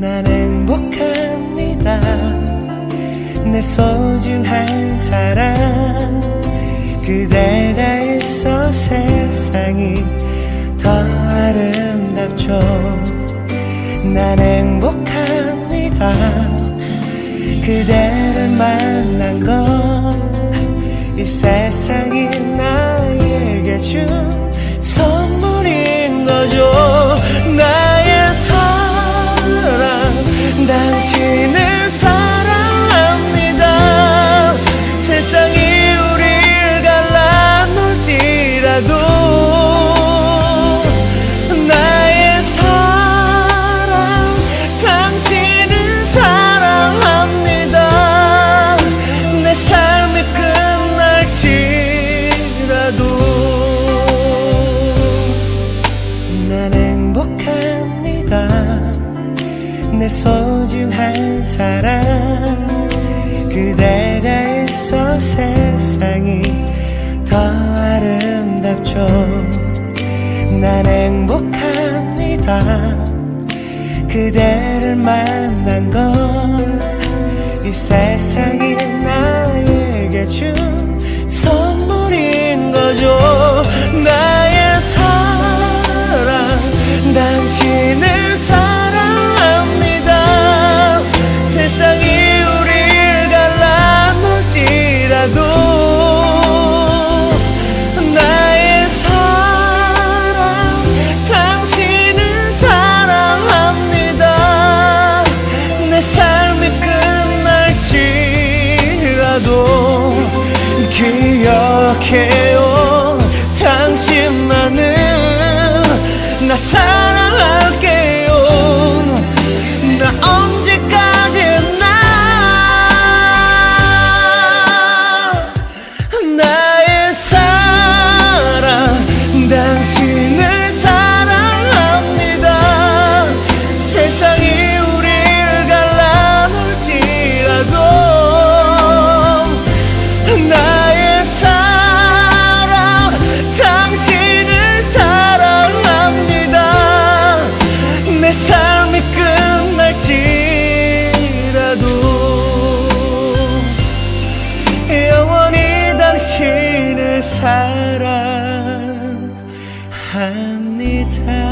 난 행복합니다. 내 소중한 사랑 그대가 있어 세상이 더 아름답죠. 난 행복합니다. 그대를 만난 건 이 세상이 나에게 준 갈라놓을지라도 나의 사랑 당신을 사랑합니다. 내 삶이 끝날지라도 난 행복합니다. 내 소중한 사랑 그대가 있어 세상이 더 아름답죠. 난 행복합니다. 그대를 만난 건 기억해요 당신을 사랑합니다.